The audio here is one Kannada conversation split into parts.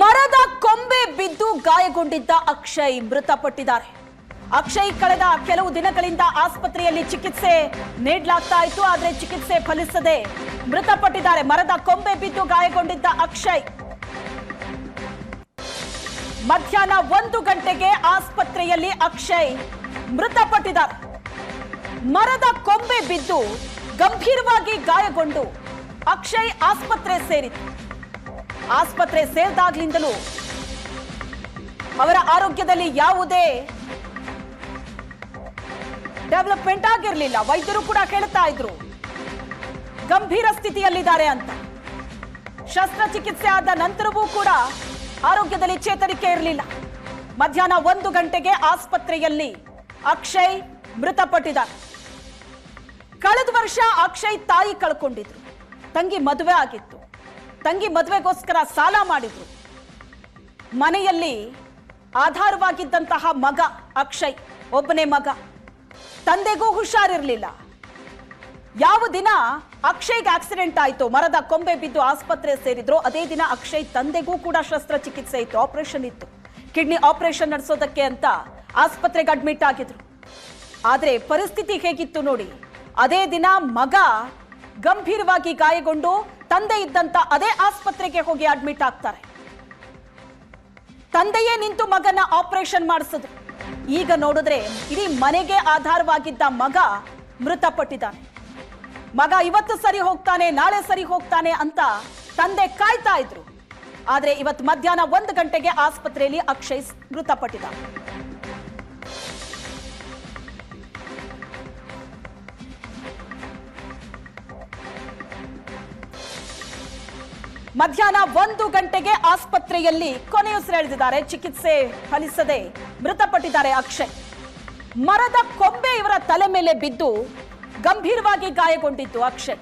ಮರದ ಕೊಂಬೆ ಬಿದ್ದು ಗಾಯಗೊಂಡಿದ್ದ ಅಕ್ಷಯ್ ಮೃತಪಟ್ಟಿದ್ದಾರೆ. ಅಕ್ಷಯ್ ಕಳೆದ ಕೆಲವು ದಿನಗಳಿಂದ ಆಸ್ಪತ್ರೆಯಲ್ಲಿ ಚಿಕಿತ್ಸೆ ನೀಡಲಾಗ್ತಾ ಇತ್ತು, ಆದರೆ ಚಿಕಿತ್ಸೆ ಫಲಿಸದೆ ಮೃತಪಟ್ಟಿದ್ದಾರೆ. ಮರದ ಕೊಂಬೆ ಬಿದ್ದು ಗಾಯಗೊಂಡಿದ್ದ ಅಕ್ಷಯ್ ಮಧ್ಯಾಹ್ನ ಒಂದು ಗಂಟೆಗೆ ಆಸ್ಪತ್ರೆಯಲ್ಲಿ ಅಕ್ಷಯ್ ಮೃತಪಟ್ಟಿದ್ದಾರೆ. ಮರದ ಕೊಂಬೆ ಬಿದ್ದು ಗಂಭೀರವಾಗಿ ಗಾಯಗೊಂಡು ಅಕ್ಷಯ್ ಆಸ್ಪತ್ರೆ ಸೇರಿತು ಆಸ್ಪತ್ರೆ ಸೇರಿದಾಗ್ಲಿಂದಲೂ ಅವರ ಆರೋಗ್ಯದಲ್ಲಿ ಯಾವುದೇ ಡೆವಲಪ್ಮೆಂಟ್ ಆಗಿರಲಿಲ್ಲ. ವೈದ್ಯರು ಕೂಡ ಹೇಳ್ತಾ ಇದ್ರು. ಗಂಭೀರ ಸ್ಥಿತಿಯಲ್ಲಿದ್ದಾರೆ ಅಂತ. ಶಸ್ತ್ರಚಿಕಿತ್ಸೆ ಆದ ನಂತರವೂ ಕೂಡ ಆರೋಗ್ಯದಲ್ಲಿ ಚೇತರಿಕೆ ಇರಲಿಲ್ಲ. ಮಧ್ಯಾಹ್ನ ಒಂದು ಗಂಟೆಗೆ ಆಸ್ಪತ್ರೆಯಲ್ಲಿ ಅಕ್ಷಯ್ ಮೃತಪಟ್ಟಿದ್ದಾರೆ. ಕಳೆದ ವರ್ಷ ಅಕ್ಷಯ್ ತಾಯಿ ಕಳ್ಕೊಂಡಿದ್ರು. ತಂಗಿ ಮದುವೆ ಆಗಿತ್ತು. ತಂಗಿ ಮದುವೆಗೋಸ್ಕರ ಸಾಲ ಮಾಡಿದ್ರು. ಮನೆಯಲ್ಲಿ ಆಧಾರವಾಗಿದ್ದಂತಹ ಮಗ ಅಕ್ಷಯ್, ಒಬ್ಬನೇ ಮಗ. ತಂದೆಗೂ ಹುಷಾರಿರಲಿಲ್ಲ. ಯಾವ ದಿನ ಅಕ್ಷಯ್ಗೆ ಆಕ್ಸಿಡೆಂಟ್ ಆಯಿತು, ಮರದ ಕೊಂಬೆ ಬಿದ್ದು ಆಸ್ಪತ್ರೆ ಸೇರಿದ್ರು, ಅದೇ ದಿನ ಅಕ್ಷಯ್ ತಂದೆಗೂ ಕೂಡ ಶಸ್ತ್ರಚಿಕಿತ್ಸೆ ಇತ್ತು ಆಪರೇಷನ್ ಇತ್ತು. ಕಿಡ್ನಿ ಆಪರೇಷನ್ ನಡೆಸೋದಕ್ಕೆ ಅಂತ ಆಸ್ಪತ್ರೆಗೆ ಅಡ್ಮಿಟ್ ಆಗಿದ್ರು. ಆದರೆ ಪರಿಸ್ಥಿತಿ ಹೇಗಿತ್ತು ನೋಡಿ, ಅದೇ ದಿನ ಮಗ ಗಂಭೀರವಾಗಿ ಗಾಯಗೊಂಡು ತಂದೆ ಇದ್ದಂತ ಅದೇ ಆಸ್ಪತ್ರೆಗೆ ಹೋಗಿ ಅಡ್ಮಿಟ್ ಆಗ್ತಾರೆ. ತಂದೆಯೇ ನಿಂತು ಮಗನ ಆಪರೇಷನ್ ಮಾಡಿಸಿದ್ರು. ಈಗ ನೋಡಿದ್ರೆ ಇಡೀ ಮನೆಗೆ ಆಧಾರವಾಗಿದ್ದ ಮಗ ಮೃತಪಟ್ಟಿದ್ದಾನೆ. ಮಗ ಇವತ್ತು ಸರಿ ಹೋಗ್ತಾನೆ, ನಾಳೆ ಸರಿ ಹೋಗ್ತಾನೆ ಅಂತ ತಂದೆ ಕಾಯ್ತಾ ಇದ್ರು. ಆದ್ರೆ ಇವತ್ತು ಮಧ್ಯಾಹ್ನ ಒಂದು ಗಂಟೆಗೆ ಆಸ್ಪತ್ರೆಯಲ್ಲಿ ಅಕ್ಷಯ್ ಮೃತಪಟ್ಟಿದ್ದಾನೆ. ಮಧ್ಯಾಹ್ನ ಒಂದು ಗಂಟೆಗೆ ಆಸ್ಪತ್ರೆಯಲ್ಲಿ ಕೊನೆಯುಸಿರೆಳೆದಿದ್ದಾರೆ ಚಿಕಿತ್ಸೆ ಫಲಿಸದೆ ಮೃತಪಟ್ಟಿದ್ದಾರೆ ಅಕ್ಷಯ್. ಮರದ ಕೊಂಬೆ ಇವರ ತಲೆ ಮೇಲೆ ಬಿದ್ದು ಗಂಭೀರವಾಗಿ ಗಾಯಗೊಂಡಿತ್ತು ಅಕ್ಷಯ್.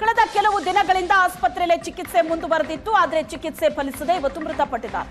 ಕಳೆದ ಕೆಲವು ದಿನಗಳಿಂದ ಆಸ್ಪತ್ರೆಯಲ್ಲಿ ಚಿಕಿತ್ಸೆ ಮುಂದುವರೆದಿತ್ತು, ಆದರೆ ಚಿಕಿತ್ಸೆ ಫಲಿಸದೆ ಇವತ್ತು ಮೃತಪಟ್ಟಿದ್ದಾರೆ.